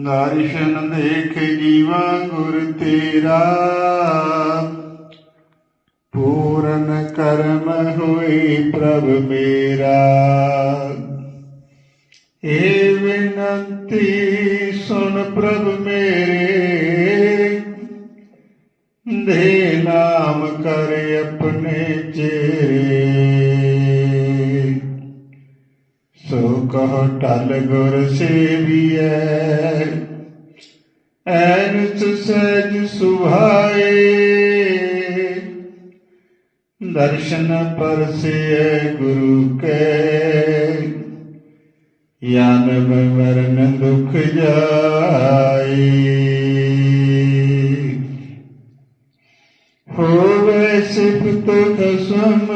ਦਰਸ਼ਨ ਦੇਖ ਜੀਵਾ ਗੁਰ ਤੇਰਾ। ਪੂਰਨ ਕਰਮ ਹੋਏ ਪ੍ਰਭ ਮੇਰਾ। ਏ ਵਿਨੰਤੀ ਸੁਣ ਪ੍ਰਭ ਮੇਰੇ। ਦੇ ਨਾਮ ਕਰ ਆਪਣੇ कह टल गुर सेविय एनस सहज सुभाए। दर्शन पर से गुरु के। ज्ञान मरण दुख जाए। हो वै सिफ तो कसम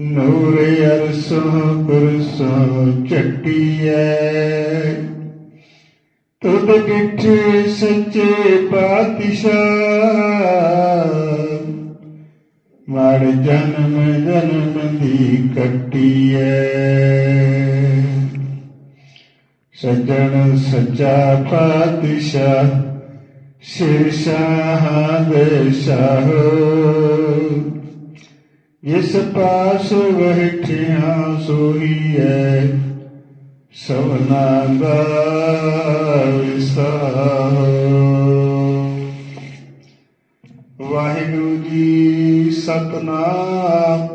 ਨੂਰ ਅਰਸੋਂ ਕੁਰਸੋਂ ਚੱਟੀਐ। ਤੁਧ ਡਿਠੇ ਸੱਚੇ ਪਾਤਸ਼ਾਹ? ਮੜ ਜਨਮ ਜਨਮ ਦੀ ਕੱਟੀਐ। ਸੱਜਣ ਸੱਚਾ ਪਾਤਸ਼ਾਹ, ਸਿਰ ਸ਼ਾਹ ਦੇ ਸ਼ਾਹ। ਜਿਸ ਪਾਸ ਬੈਠਿਆ ਸੋਈਐ ਸਭਨਾ ਦਾ ਵਿਸਾਹ ਵਾਹਿਗੁਰੂ ਜੀ ਸਤਨਾਮ,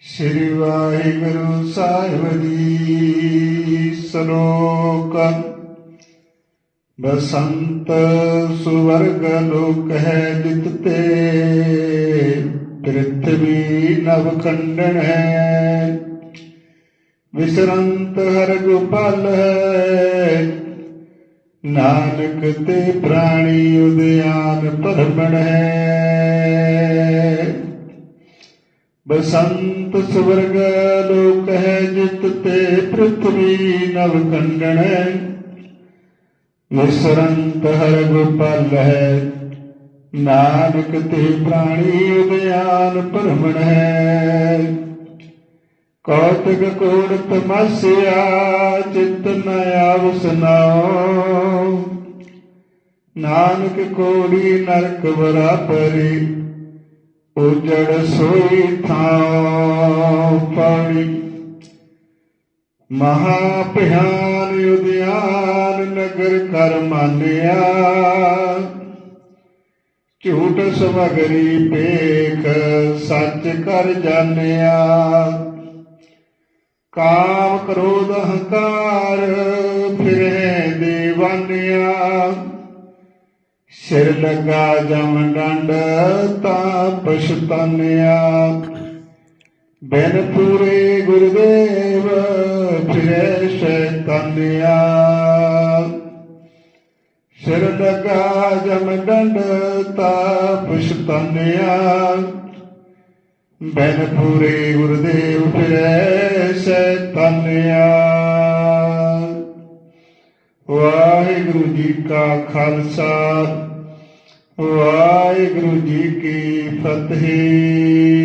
ਸ੍ਰੀ ਵਾਹਿਗੁਰੂ ਸਾਹਿਬ ਜੀ ਸ਼ਲੋਕ। ਬਸੰਤ ਸੁਵਰਗ ਲੋਕ ਹੈ ਦਿੱਤੇ ਪ੍ਰਿਥਵੀ ਨਵ ਖੰਡਨ ਹੈ। ਵਿਸਰੰਤ ਹਰ ਗੋਪਾਲ ਹੈ। ਨਾਨਕ ਤੇ ਪ੍ਰਾਣੀ ਉਦਿਆਨ ਪਰਮਣ ਹੈ। ਬਸੰਤ ਸਵਰਗ ਲੋਕ ਹੈ ਜਿਤ ਤੇ ਪ੍ਰਿਥਵੀ ਨਵ ਖੰਡਨ ਹੈ। ਵਿਸਰੰਤ ਹਰ ਗੋਪਾਲ ਹੈ। ਨਾਨਕ ਤੇ ਪ੍ਰਾਣੀ ਉਦਿਆਨ ਪਰਮਣ ਹੈ। ਕੌਤਕ ਕੋੜ ਤਮਸਿਆ ਚਿਤ ਨ ਆਵਸਨਾਉ ਨਾਨਕ ਕੋੜੀ ਨਰਕ ਬਰਾਬਰੀ, ਉਜੜ ਸੋਈ ਥਾਉ ਪਾਣੀ। ਮਹਾ ਭਿਆਨ ਉਦਿਆਨ ਨਗਰ ਕਰ ਮਾਨਿਆ। ਝੂਠ ਸਮਗਰੀ ਪੇਖ, ਸੱਚ ਕਰ ਜਾਣਿਆ। ਕਾਮ ਕ੍ਰੋਧ ਹੰਕਾਰ ਫਿਰੇ دیਵਾਨਿਆ ਸਿਰ ਲਗਾ ਜਮ ਡੰਡ, ਤਾਂ ਪਛਤਾਨਿਆ। ਬਿਨ ਪੂਰੇ ਗੁਰਦੇਵ ਫਿਰੇ ਸ਼ੈਤਾਨਿਆ। ਸਿਰ ਲਗਾ ਜਮ ਡੰਡ ਤਾਂ ਪਛਤਾਨਿਆ ਬੈਨ ਪੂਰੇ ਗੁਰਦੇਵ ਫਿਰੈ ਸੈਤਾਨਿਆ ਵਾਹਿਗੁਰੂ ਜੀ ਕਾ ਖਾਲਸਾ ਵਾਹਿਗੁਰੂ ਜੀ ਕੀ ਫਤਿਹ